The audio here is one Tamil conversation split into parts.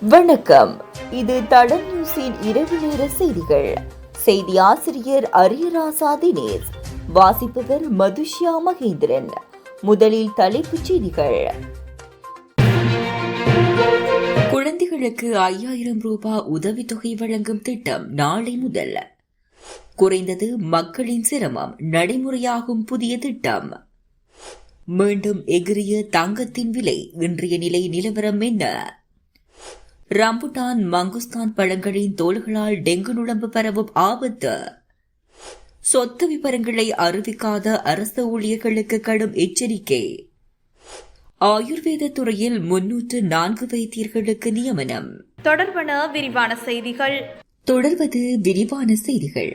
வணக்கம். இது தடம் நியூஸின் இரவு நேர செய்திகள். செய்தி ஆசிரியர் அரியராசா தினேஷ். வாசிப்பவர் மதுஷ்யா மகேந்திரன். முதலில் தலைப்புச் செய்திகள். குழந்தைகளுக்கு ஐயாயிரம் ரூபாய் உதவித்தொகை வழங்கும் திட்டம் நாளை முதல். குறைந்தது மக்களின் சிரமம் நடைமுறையாகும் புதிய திட்டம். மீண்டும் எகிரிய தங்கத்தின் விலை இன்றைய நிலை நிலவரம் என்ன? ரம்புட்டான் மங்குஸ்தான் பழங்களின் தோள்களால் டெங்கு நுழம்பு பரவும் ஆபத்து. சொத்து விவரங்களை அறிவிக்காத அரசு ஊழியர்களுக்கு கடும் எச்சரிக்கை. ஆயுர்வேத துறையில் முன்னூற்று நான்கு வைத்தியர்களுக்கு நியமனம். தொடர்பன விரிவான செய்திகள். தொடர்வது விரிவான செய்திகள்.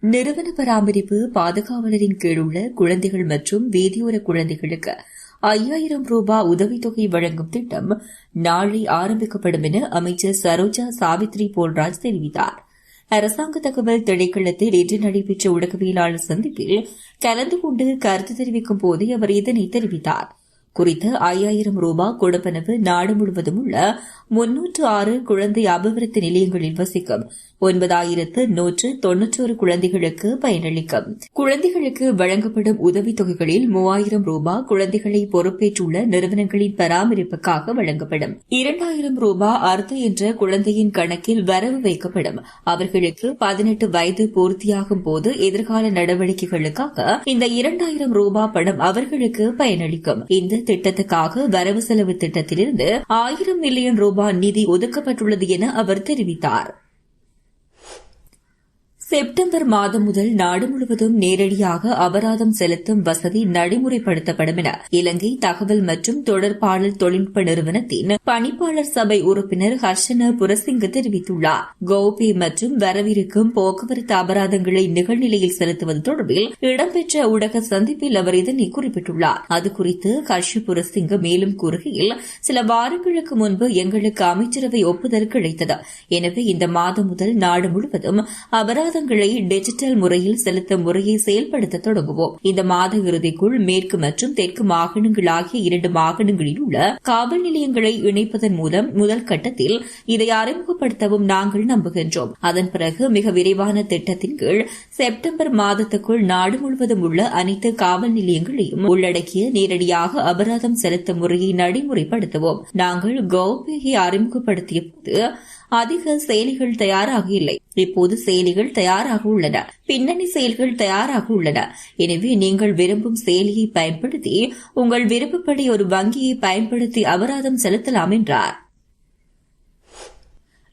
நிறுவன பராமரிப்பு பாதுகாவலரின் கீழ் உள்ள குழந்தைகள் மற்றும் வீதியோர குழந்தைகளுக்கு ஐயாயிரம் ரூபாய் உதவித்தொகை வழங்கும் திட்டம் நாளை ஆரம்பிக்கப்படும் என அமைச்சர் சரோஜா சாவித்ரி போல்ராஜ் தெரிவித்தார். அரசாங்க தகவல் திணைக்களத்தில் இன்று நடைபெற்ற ஊடகவியலாளர் சந்திப்பில் கலந்து கொண்டு கருத்து தெரிவிக்கும் போதே அவர் இதனை தெரிவித்தார். குறித்த ஐயாயிரம் ரூபாய் கொடுப்பனவு நாடு முழுவதும் உள்ள முன்னூற்று ஆறு குழந்தை அபிவிருத்தி நிலையங்களில் வசிக்கும் ஒன்பதாயிரத்து நூற்று தொன்னூற்றோரு குழந்தைகளுக்கு பயனளிக்கும். குழந்தைகளுக்கு வழங்கப்படும் உதவித்தொகைகளில் மூவாயிரம் ரூபாய் குழந்தைகளை பொறுப்பேற்றுள்ள நிறுவனங்களின் பராமரிப்புக்காக வழங்கப்படும். இரண்டாயிரம் ரூபாய் அர்த்த என்ற குழந்தையின் கணக்கில் வரவு வைக்கப்படும். அவர்களுக்கு பதினெட்டு வயது பூர்த்தியாகும் போது எதிர்கால நடவடிக்கைகளுக்காக இந்த இரண்டாயிரம் ரூபாய் பணம் அவர்களுக்கு பயனளிக்கும். இந்த திட்டத்துக்காக வரவு செலவு திட்டத்திலிருந்து ஆயிரம் மில்லியன் ரூபாய் நிதி ஒதுக்கப்பட்டுள்ளது என அவர் தெரிவித்தார். செப்டம்பர் மாதம் முதல் நாடு முழுவதும் நேரடியாக அபராதம் செலுத்தும் வசதி நடைமுறைப்படுத்தப்படும் என இலங்கை தகவல் மற்றும் தொடர்பாளர் தொழில்நுட்ப நிறுவனத்தின் பணிப்பாளர் சபை உறுப்பினர் ஹர்ஷன புரசிங்க தெரிவித்துள்ளார். கோபி மற்றும் வரவிருக்கும் போக்குவரத்து அபராதங்களை நிகழ்நிலையில் செலுத்துவது தொடர்பில் இடம்பெற்ற ஊடக சந்திப்பில் அவர் இதனை குறிப்பிட்டுள்ளார். அது குறித்து ஹர்ஷ புரசிங்க மேலும் கூறுகையில் சில வாரங்களுக்கு முன்பு எங்களுக்கு அமைச்சரவை ஒப்புதல் கிடைத்தது. எனவே இந்த மாதம் முதல் நாடு முழுவதும் அபராத கட்டணங்களை டிஜிட்டல் முறையில் செலுத்தும் முறையை செயல்படுத்த தொடங்குவோம். இந்த மாத இறுதிக்குள் மேற்கு மற்றும் தெற்கு மாகாணங்கள் ஆகிய இரண்டு மாகாணங்களில் உள்ள காவல் நிலையங்களை இணைப்பதன் மூலம் முதல் கட்டத்தில் இதை அறிமுகப்படுத்தவும் நாங்கள் நம்புகின்றோம். அதன் பிறகு மிக விரைவான திட்டத்தின் கீழ் செப்டம்பர் மாதத்துக்குள் நாடு முழுவதும் உள்ள அனைத்து காவல் நிலையங்களையும் உள்ளடக்கிய நேரடியாக அபராதம் செலுத்தும் முறையை நடைமுறைப்படுத்துவோம். நாங்கள் கௌபேயை அறிமுகப்படுத்திய போது அதிக செயலிகள் தயாராக இல்லை. இப்போது செயலிகள் தயாராக உள்ளன. பின்னணி செயல்கள் தயாராக உள்ளன. எனவே நீங்கள் விரும்பும் செயலியை பயன்படுத்தி உங்கள் விருப்பப்படி ஒரு வங்கியை பயன்படுத்தி அபராதம் செலுத்தலாம் என்றார்.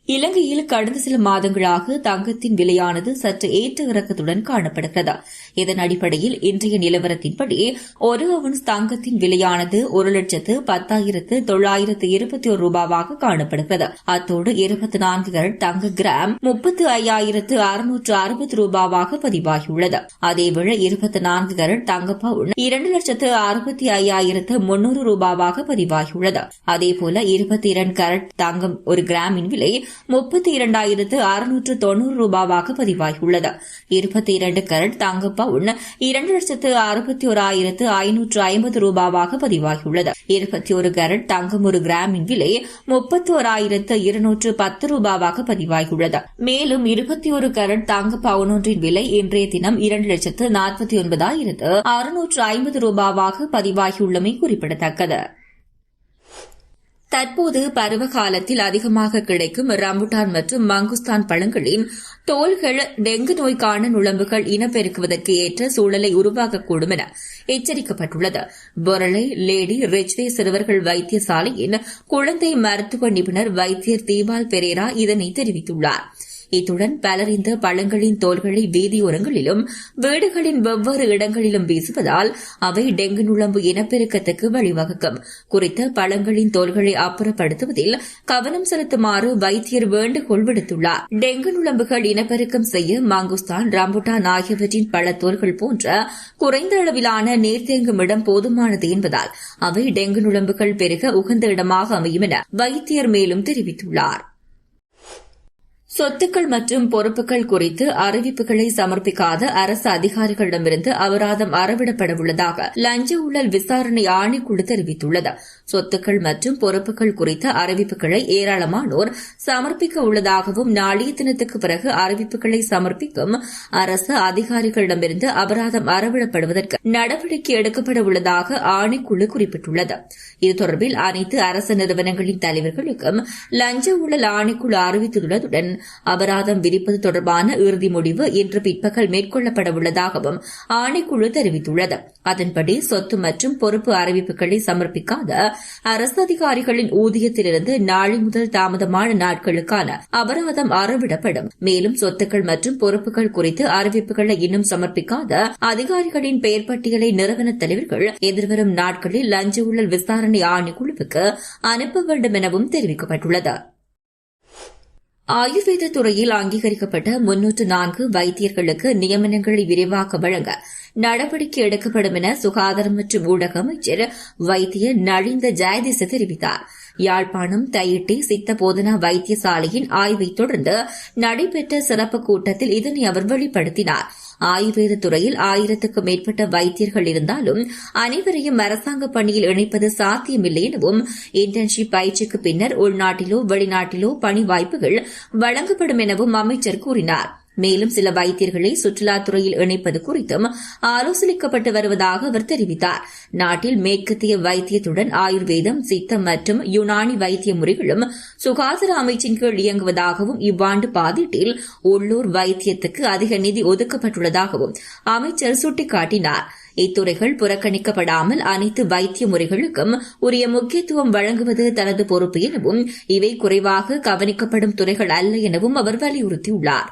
இலங்கையில் கடந்த சில மாதங்களாக தங்கத்தின் விலையானது சற்று ஏற்ற இறக்கத்துடன் காணப்படுகிறது. இதன் அடிப்படையில் இன்றைய நிலவரத்தின்படி ஒரு அவுன்ஸ் தங்கத்தின் விலையானது ஒரு லட்சத்து பத்தாயிரத்து தொள்ளாயிரத்து இருபத்தி ஒரு ரூபாவாக காணப்படுகிறது. அத்தோடு இருபத்தி நான்கு கரட் தங்க கிராம் முப்பத்து ஐயாயிரத்து அறுநூற்று அறுபது ரூபாவாக பதிவாகியுள்ளது. அதேவேளை இருபத்தி நான்கு கரட் தங்க பவுன் இரண்டு லட்சத்து அறுபத்தி ஐயாயிரத்து முன்னூறு ரூபாவாக பதிவாகியுள்ளது. அதேபோல இருபத்தி இரண்டு கரட் தங்கம் ஒரு கிராமின் விலை முப்பத்தி இரண்டாயிரத்து அறுநூற்று தொன்னூறு ரூபாவாக பதிவாகியுள்ளது. இருபத்தி இரண்டு கரட் தங்க பவுன் இரண்டு லட்சத்து அறுபத்தி ஓராயிரத்து ஐநூற்று ஐம்பது ரூபாவாக பதிவாகியுள்ளது. இருபத்தி ஒரு கரட் தங்கம் ஒரு கிராமின் விலை முப்பத்தி ஓராயிரத்து இருநூற்று பத்து ரூபாவாக பதிவாகியுள்ளது. மேலும் இருபத்தி ஒரு கரட் தங்க பவுன் ஒன்றின் விலை இன்றைய தினம் இரண்டு லட்சத்து நாற்பத்தி ஒன்பதாயிரத்து அறுநூற்று ஐம்பது ரூபாவாக பதிவாகியுள்ளமை குறிப்பிடத்தக்கது. தற்போது பருவ காலத்தில் அதிகமாக கிடைக்கும் ரம்புட்டான் மற்றும் மங்குஸ்தான் பழங்களின் தோள்கள் டெங்கு நோய்க்கான நுழம்புகள் இனப்பெருக்குவதற்கு ஏற்ற சூழலை உருவாக்கக்கூடும் என எச்சரிக்கப்பட்டுள்ளது. பொரளை லேடி ரிச்வே சிறுவர்கள் வைத்தியசாலையின் குழந்தை மருத்துவ நிபுணர் வைத்தியர் தீபால் பெரேரா இதனை தெரிவித்துள்ளாா் இத்துடன் பலர் இந்த பழங்களின் தோள்களை வீதியோரங்களிலும் வீடுகளின் வெவ்வேறு இடங்களிலும் வீசுவதால் அவை டெங்கு நுழம்பு இனப்பெருக்கத்துக்கு வழிவகுக்கும். குறித்த பழங்களின் தோள்களை அப்புறப்படுத்துவதில் கவனம் செலுத்துமாறு வைத்தியர் வேண்டுகோள் விடுத்துள்ளார். டெங்கு நுழம்புகள் இனப்பெருக்கம் செய்ய மாங்குஸ்தான் ராம்புட்டான் ஆகியவற்றின் பழத்தோள்கள் போன்ற குறைந்த அளவிலான நீர் தேங்கும் இடம் போதுமானது என்பதால் அவை டெங்கு நுழம்புகள் பெருக உகந்த இடமாக அமையும் என வைத்தியர் மேலும் தெரிவித்துள்ளாா் சொத்துக்கள் மற்றும் பொறுப்புகள் குறித்து அறிவிப்புகளை சமர்ப்பிக்காத அரசு அதிகாரிகளிடமிருந்து அபராதம் அறவிடப்பட உள்ளதாக லஞ்ச ஊழல் விசாரணை ஆணைக்குழு தெரிவித்துள்ளது. சொத்துக்கள் மற்றும் பொறுப்புகள் குறித்த அறிவிப்புகளை ஏராளமானோர் சமர்ப்பிக்க உள்ளதாகவும் நாளைய தினத்துக்கு பிறகு அறிவிப்புகளை சமர்ப்பிக்கும் அரசு அதிகாரிகளிடமிருந்து அபராதம் அறவிடப்படுவதற்கு நடவடிக்கை எடுக்கப்பட உள்ளதாக ஆணைக்குழு குறிப்பிட்டுள்ளது. இது தொடர்பில் அனைத்து அரசு நிறுவனங்களின் தலைவர்களுக்கும் லஞ்ச ஊழல் ஆணைக்குழு அறிவித்துள்ளதுடன் அபராதம் விதிப்பது தொடர்பான இறுதி முடிவு இன்று பிற்பகல் மேற்கொள்ளப்பட உள்ளதாகவும் ஆணைக்குழு தெரிவித்துள்ளது. அதன்படி சொத்து மற்றும் பொறுப்பு அறிவிப்புகளை சமர்ப்பிக்காத அரசு அதிகாரிகளின் ஊதியத்திலிருந்து நாளை முதல் தாமதமான நாட்களுக்கான அபராதம் அறவிடப்படும். மேலும் சொத்துக்கள் மற்றும் பொறுப்புகள் குறித்து அறிவிப்புகளை இன்னும் சமர்ப்பிக்காத அதிகாரிகளின் பெயர் பட்டியலை நிறுவன தலைவர்கள் எதிர்வரும் நாட்களில் லஞ்ச ஊழல் விசாரணை ஆணைக்குழுவுக்கு அனுப்ப வேண்டும் எனவும் தெரிவிக்கப்பட்டுள்ளது. ஆயுர்வேத துறையில் அங்கீகரிக்கப்பட்ட முன்னூற்று நான்கு வைத்தியர்களுக்கு நியமனங்களை விரிவாக்க வழங்க நடவடிக்கை எடுக்கப்படும் என சுகாதாரம் மற்றும் ஊடக அமைச்சர் வைத்திய நளிந்த ஜெயதிச தெரிவித்தார். யாழ்ப்பாணம் தையிட்டி சித்த போதனா வைத்தியசாலையின் ஆய்வை தொடர்ந்து நடைபெற்ற சிறப்பு கூட்டத்தில் இதனை அவர் வெளிப்படுத்தினார். ஆயுர்வேத துறையில் ஆயிரத்துக்கும் மேற்பட்ட வைத்தியர்கள் இருந்தாலும் அனைவரையும் அரசாங்க பணியில் இணைப்பது சாத்தியமில்லை எனவும் இன்டர்ன்ஷிப் பயிற்சிக்கு பின்னர் உள்நாட்டிலோ வெளிநாட்டிலோ பணி வாய்ப்புகள் வழங்கப்படும் எனவும் அமைச்சர் கூறினார். மேலும் சில வைத்தியர்களை சுற்றுலாத்துறையில் இணைப்பது குறித்தும் ஆலோசனைக்கப்பட்டு வருவதாக அவர் தெரிவித்தார். நாட்டில் மேற்கத்திய வைத்தியத்துடன் ஆயுர்வேதம் சித்தம் மற்றும் யுனானி வைத்திய முறைகளும் சுகாதார அமைச்சின் கீழ் இயங்குவதாகவும் இவ்வாண்டு பாதீட்டில் உள்ளூர் வைத்தியத்துக்கு அதிக நிதி ஒதுக்கப்பட்டுள்ளதாகவும் அமைச்சர் சுட்டிக்காட்டினார். இத்துறைகள் புறக்கணிக்கப்படாமல் அனைத்து வைத்திய முறைகளுக்கும் உரிய முக்கியத்துவம் வழங்குவது தனது பொறுப்பு எனவும் இவை குறைவாக கவனிக்கப்படும் துறைகள் அல்ல எனவும் அவர் வலியுறுத்தியுள்ளார்.